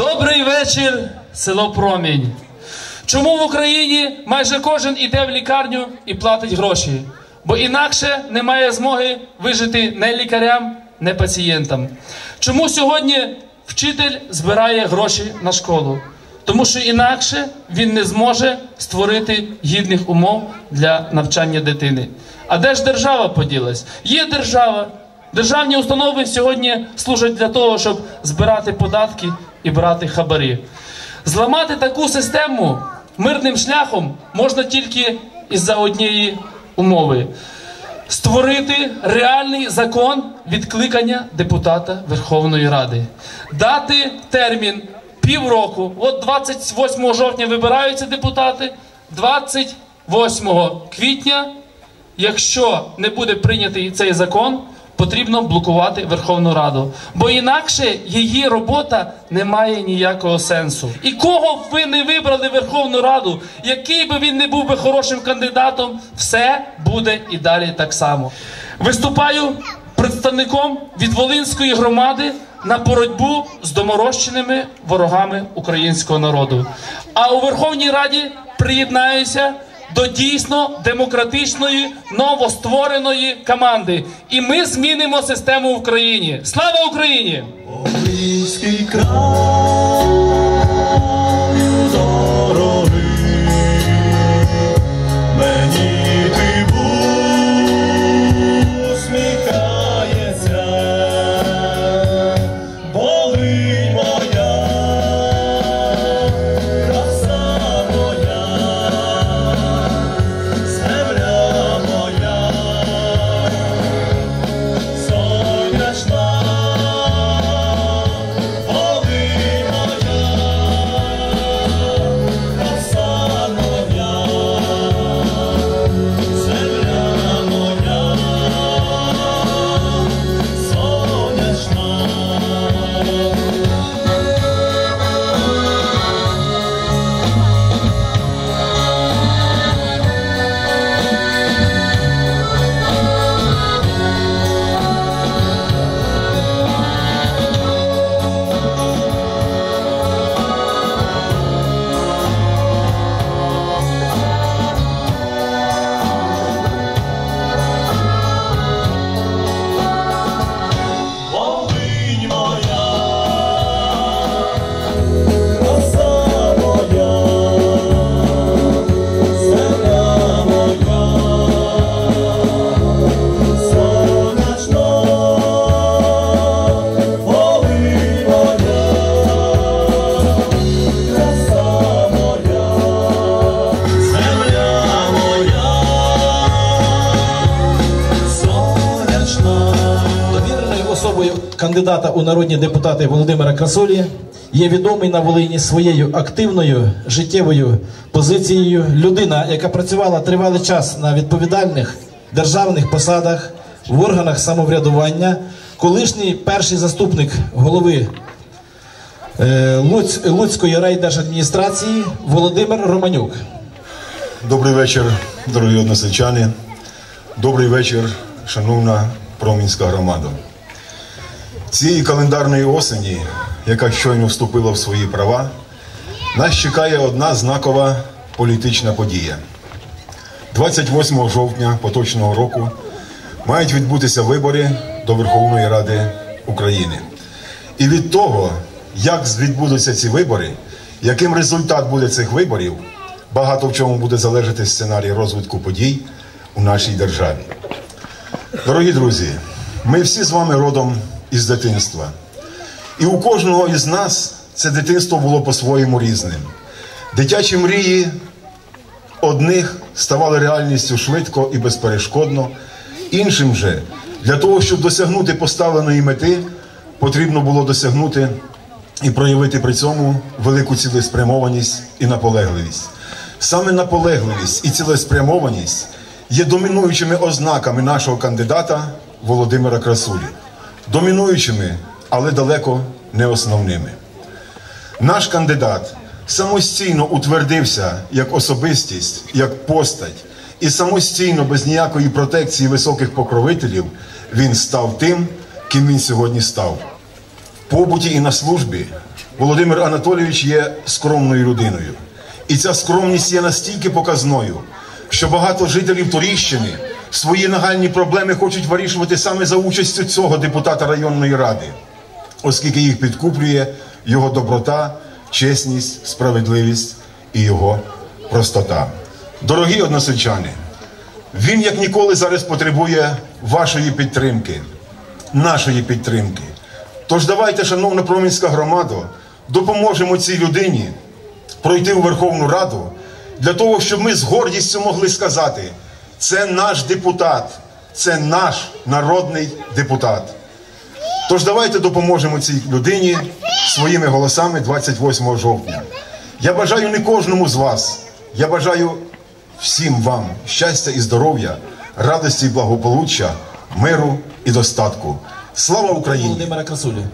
Добрий вечір, село Промінь. Чому в Україні майже кожен іде в лікарню і платить гроші? Бо інакше немає змоги вижити не лікарям, не пацієнтам. Чому сьогодні вчитель збирає гроші на школу? Тому що інакше він не зможе створити гідних умов для навчання дитини. А де ж держава поділась? Є держава. Державні установи сьогодні служать для того, щоб збирати податки і брати хабарі. Зламати таку систему мирним шляхом можна тільки із-за однієї умови створити реальний закон відкликання депутата Верховної Ради, дати термін півроку. От 28 жовтня вибираються депутати, 28 квітня, якщо не буде прийнятий цей закон. Потрібно блокувати Верховну Раду, бо інакше її робота не має ніякого сенсу. І кого б ви не вибрали Верховну Раду, який би він не був би хорошим кандидатом, все буде і далі так само. Виступаю представником від Волинської громади на боротьбу з доморощеними ворогами українського народу. А у Верховній Раді приєднаюся до дійсно демократичної новоствореної команди. І ми змінимо систему в Україні. Слава Україні! Український краю кандидата у народні депутати Володимира Красолі є відомий на Волині своєю активною життєвою позицією. Людина, яка працювала тривалий час на відповідальних державних посадах в органах самоврядування, колишній перший заступник голови е, Луць, Луцької райдержадміністрації Володимир Романюк. Добрий вечір, дорогі односельчани. Добрий вечір, шановна промінська громада. Цієї календарної осені, яка щойно вступила в свої права, нас чекає одна знакова політична подія. 28 жовтня поточного року мають відбутися вибори до Верховної Ради України. І від того, як відбудуться ці вибори, яким результат буде цих виборів, багато в чому буде залежати сценарій розвитку подій у нашій державі. Дорогі друзі, ми всі з вами родом із дитинства. І у кожного із нас це дитинство було по-своєму різним. Дитячі мрії одних ставали реальністю швидко і безперешкодно, іншим же для того, щоб досягнути поставленої мети, потрібно було досягнути і проявити при цьому велику цілеспрямованість і наполегливість. Саме наполегливість і цілеспрямованість є домінуючими ознаками нашого кандидата Володимира Красулі. Домінуючими, але далеко не основними. Наш кандидат самостійно утвердився як особистість, як постать, і самостійно, без ніякої протекції високих покровителів, він став тим, ким він сьогодні став. В побуті і на службі Володимир Анатолійович є скромною людиною. І ця скромність є настільки показною, що багато жителів Туріщини свої нагальні проблеми хочуть вирішувати саме за участю цього депутата районної ради, оскільки їх підкуплює його доброта, чесність, справедливість і його простота. Дорогі односельчани, він як ніколи зараз потребує вашої підтримки, нашої підтримки. Тож давайте, шановна промінська громада, допоможемо цій людині пройти у Верховну Раду для того, щоб ми з гордістю могли сказати: це наш депутат, це наш народний депутат. Тож давайте допоможемо цій людині своїми голосами 28 жовтня. Я бажаю не кожному з вас, я бажаю всім вам щастя і здоров'я, радості і благополуччя, миру і достатку. Слава Україні! Володимира Красулі.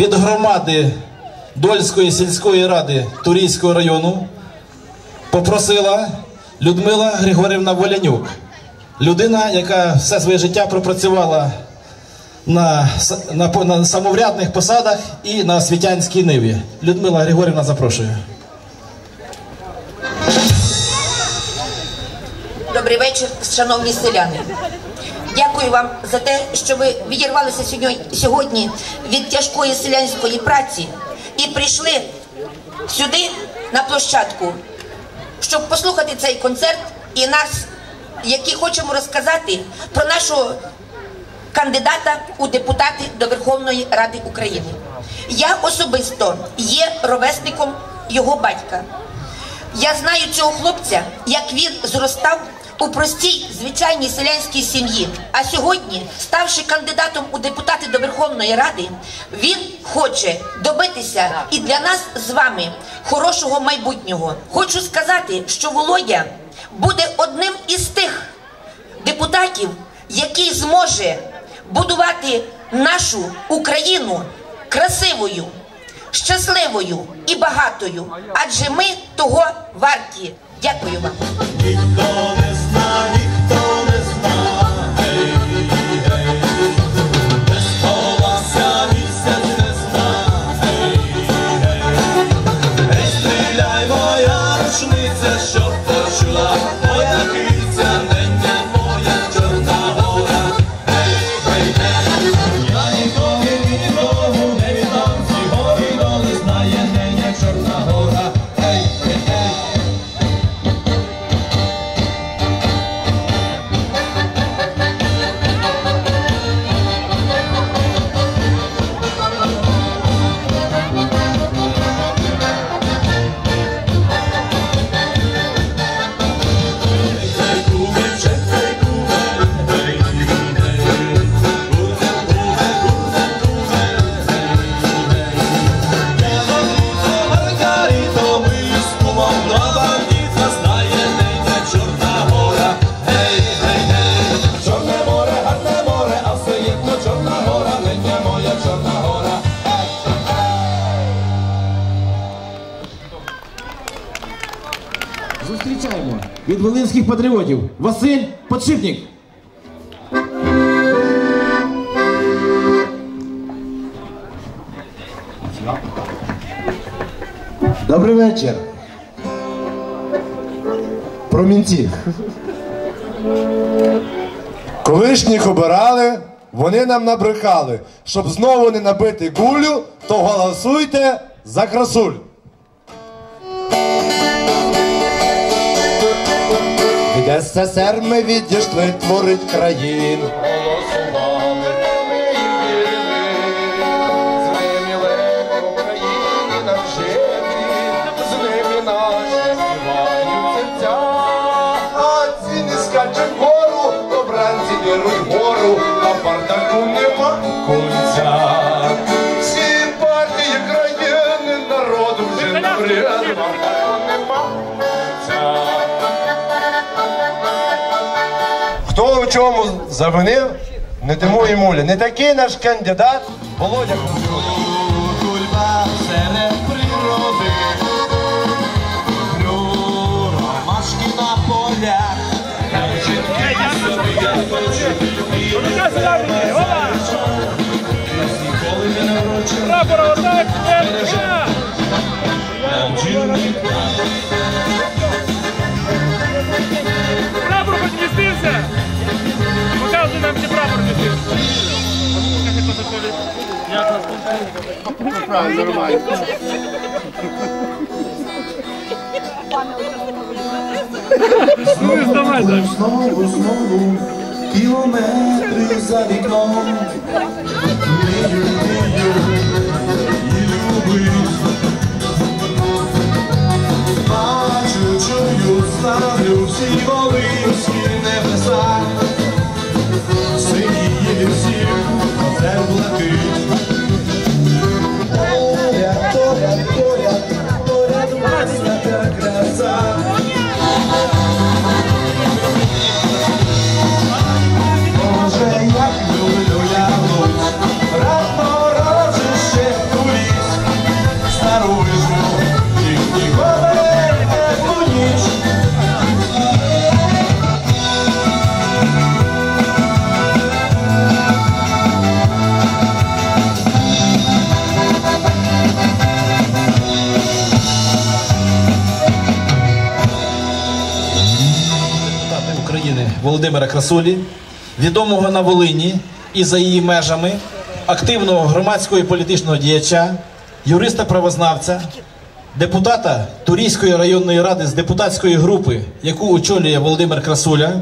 Від громади Дольської сільської ради Турійського району попросила Людмила Григорівна Волянюк. Людина, яка все своє життя пропрацювала на, на, на самоврядних посадах і на освітянській ниві. Людмила Григорівна запрошую. Добрий вечір, шановні селяни. Дякую вам за те, що ви відірвалися сьогодні- від тяжкої селянської праці і прийшли сюди на площадку, щоб послухати цей концерт і нас, які хочемо розказати про нашого кандидата у депутати до Верховної Ради України. Я особисто є ровесником його батька. Я знаю цього хлопця, як він зростав у простій звичайній селянській сім'ї. А сьогодні, ставши кандидатом у депутати до Верховної Ради, він хоче добитися і для нас з вами хорошого майбутнього. Хочу сказати, що Володя буде одним із тих депутатів, який зможе будувати нашу Україну красивою, щасливою і багатою. Адже ми того варті. Дякую вам. Hoy la gente патріотів Василь Подшипник. Добрий вечір. Промінці. Колишніх обирали, вони нам набрехали. Щоб знову не набити гулю, то голосуйте за красуль. СССР ми відійшли творить країн. Голосували, ми вірили. З ними легко жити, з ними наші співають серця. А ціни скачуть вгору, обранці вірують вгору, а бардаку нема чому завинив, не тому і муля. Не такий наш кандидат Володя Гульба серед природи, ромашки на полях. Прапор отак, я! Нас Ну і вставай далі. Знову, знову, кілометри за вікном. Володимира Красулі, відомого на Волині і за її межами, активного громадського і політичного діяча, юриста-правознавця, депутата Турійської районної ради з депутатської групи, яку очолює Володимир Красуля,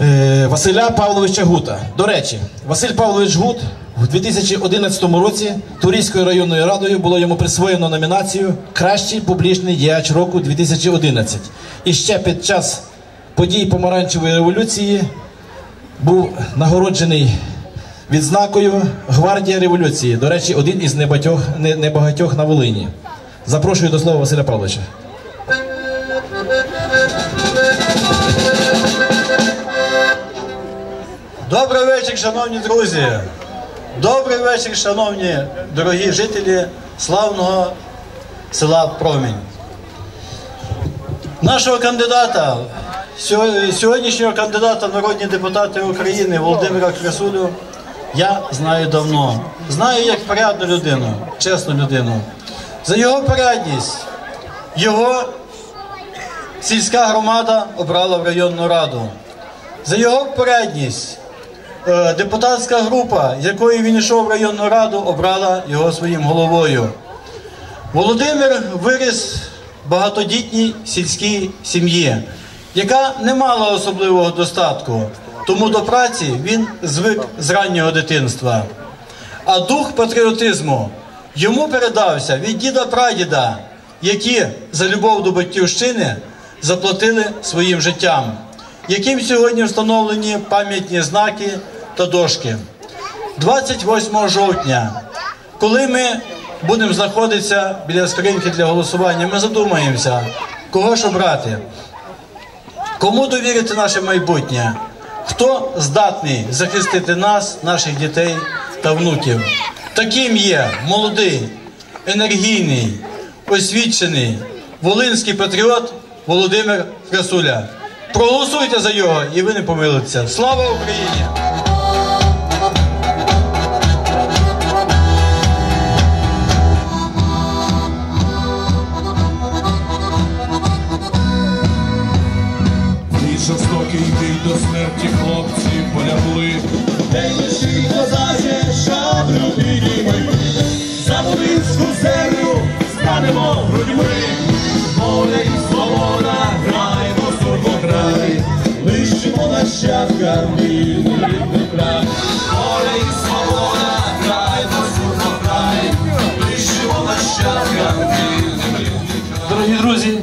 е, Василя Павловича Гута. До речі, Василь Павлович Гут у 2011 році Турійською районною радою було йому присвоєно номінацію Кращий публічний діяч року 2011. І ще під час подій помаранчевої революції був нагороджений відзнакою Гвардія революції. До речі, один із небагатьох, небагатьох на Волині. Запрошую до слова Василя Павловича. Добрий вечір, шановні друзі. Добрий вечір, шановні дорогі жителі славного села Промінь. Нашого кандидата, сьогоднішнього кандидата народні депутати України Володимира Красулю я знаю давно. Знаю як порядну людину, чесну людину. За його порядність, його сільська громада обрала в районну раду. За його порядність е, депутатська група, з якою він йшов в районну раду, обрала його своїм головою. Володимир виріс в багатодітній сільській сім'ї, яка не мала особливого достатку, тому до праці він звик з раннього дитинства. А дух патріотизму йому передався від діда-прадіда, які за любов до батьківщини заплатили своїм життям, яким сьогодні встановлені пам'ятні знаки та дошки. 28 жовтня, коли ми будемо знаходитися біля скриньки для голосування, ми задумаємося, кого ж обрати, кому довірити наше майбутнє, хто здатний захистити нас, наших дітей та внуків. Таким є молодий, енергійний, освічений, волинський патріот Володимир Красуля. Проголосуйте за його і ви не помилитеся. Слава Україні! Станемо грудьми. Воля і свобода, граємо сурму рідний край, воля і свобода, край, нас край, вишимо нащадкам вільним рідний Дорогі друзі,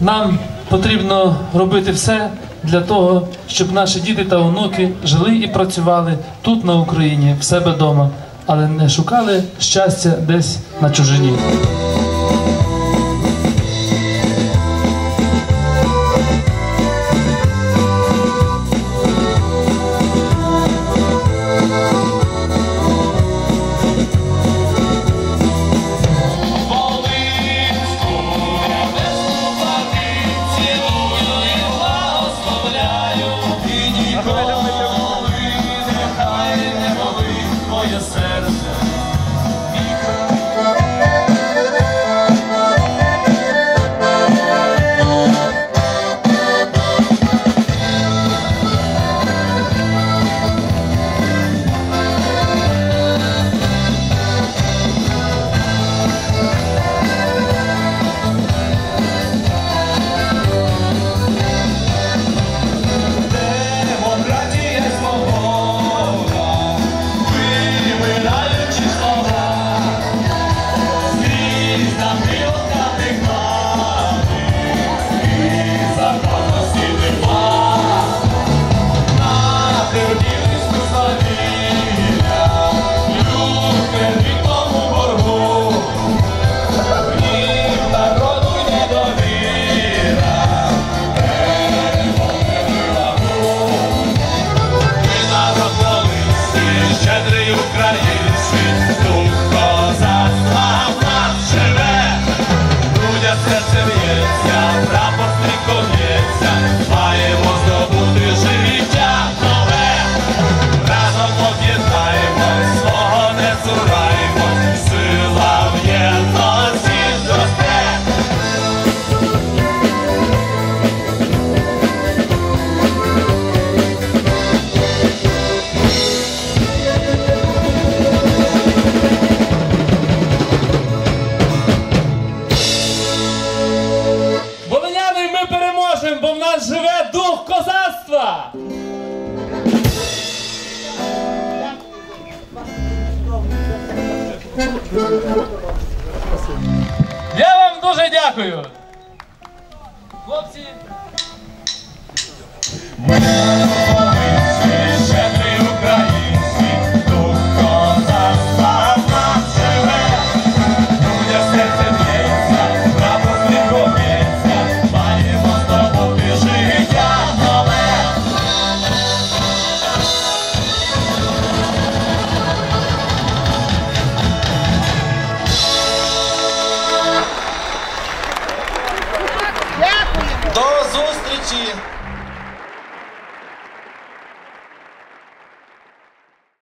нам потрібно робити все для того, щоб наші діти та онуки жили і працювали тут на Україні, в себе вдома, але не шукали щастя десь на чужині.